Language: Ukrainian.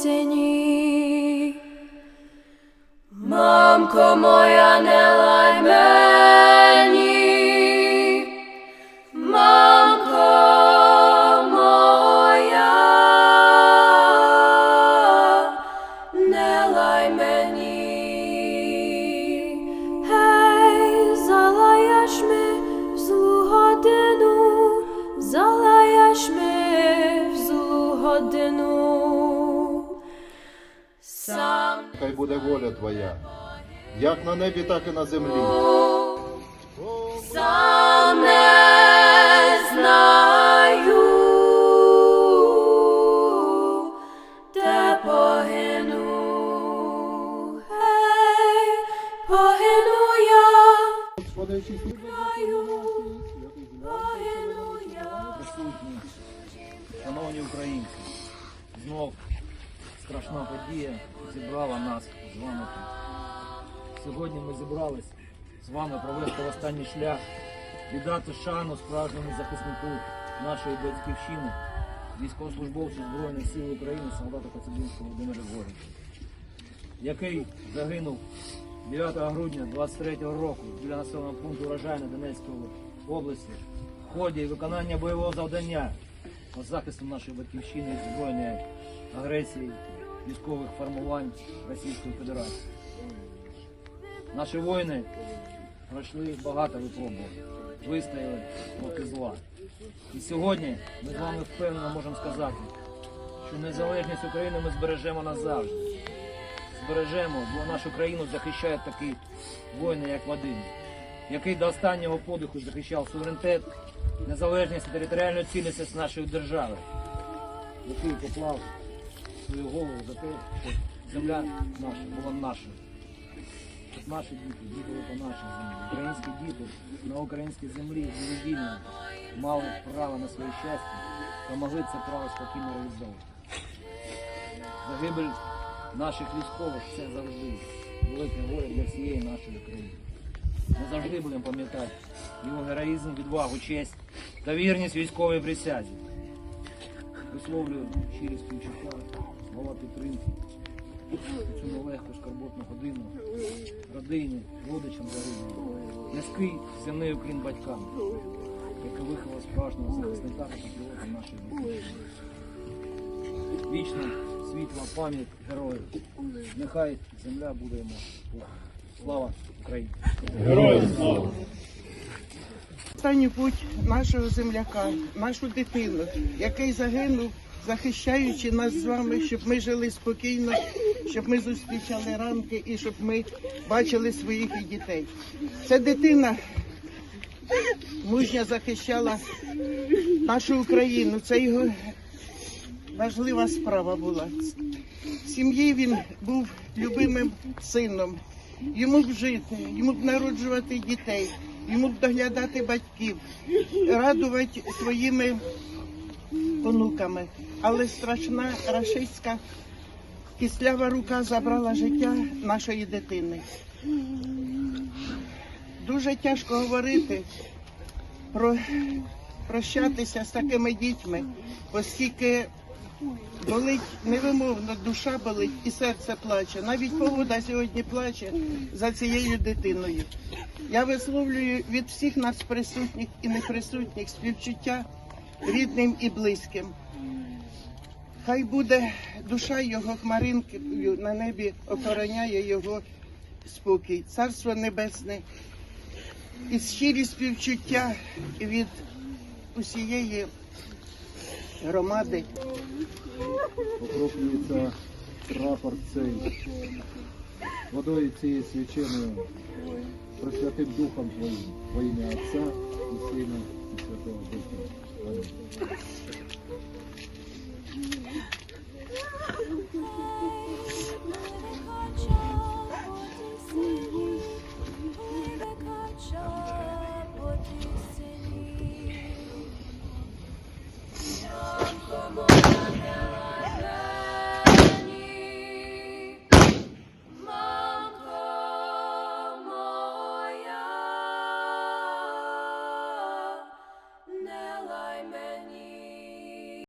осені. Мамко моя. Сам. Хай буде воля Твоя, як на небі, так і на землі. сам не знаю, де погину, гей, погину я, Господи, шановні українці, знов страшна подія зібрала нас з вами тут. Сьогодні ми зібрались з вами провести останній шлях, віддати шану справжньому захиснику нашої батьківщини, військовослужбовцю Збройних сил України, солдату Коцюбинського Володимира Григоровича, який загинув 9 грудня 23 року біля населеного пункту Урожайна Донецької області в ході виконання бойового завдання по захисту нашої батьківщини збройної агресії військових формувань Російської Федерації. Наші воїни пройшли багато випробувань, вистояли проти зла. І сьогодні ми з вами впевнено можемо сказати, що незалежність України ми збережемо назавжди. Збережемо, бо нашу країну захищають такі воїни, як Вадим, який до останнього подиху захищав суверенітет, незалежність і територіальну цілісність нашої держави, який поклав свою голову за те, щоб земля наша була нашою. Щоб наші діти діяли по нашій землі. Українські діти на українській землі були мали право на своє щастя та могли це право спокійно реалізовувати. Загибель наших військових це завжди велике горе для всієї нашої країни. Ми завжди будемо пам'ятати його героїзм, відвагу, честь та вірність військовій присязі. Висловлюю щирі співчуття, слова підтримки цю нелегку скарботну годину родині, родичам загиблих. Низький земний уклін батькам, який виховав справжнього захисника та патріота нашої батьківщини. Вічна світла пам'ять героїв. Нехай земля буде йому. Слава Україні! Героям слава! Останній путь нашого земляка, нашу дитину, який загинув, захищаючи нас з вами, щоб ми жили спокійно, щоб ми зустрічали ранки і щоб ми бачили своїх і дітей. Ця дитина мужньо захищала нашу Україну. Це його важлива справа була. В сім'ї він був любимим сином. Йому б жити, йому б народжувати дітей, йому б доглядати батьків, радувати своїми онуками. Але страшна рашистська кислява рука забрала життя нашої дитини. Дуже тяжко говорити про прощатися з такими дітьми, оскільки болить невимовно, душа болить і серце плаче. Навіть погода сьогодні плаче за цією дитиною. Я висловлюю від всіх нас присутніх і неприсутніх співчуття рідним і близьким. Хай буде душа його хмаринкою на небі охороняє його спокій, царство небесне і щирі співчуття від усієї громади. покроплюється прапор цей водою цієї свяченою, Пресвятим Духом Твоїм, во ім'я Отця і Сина, і Святого Духа. Амінь.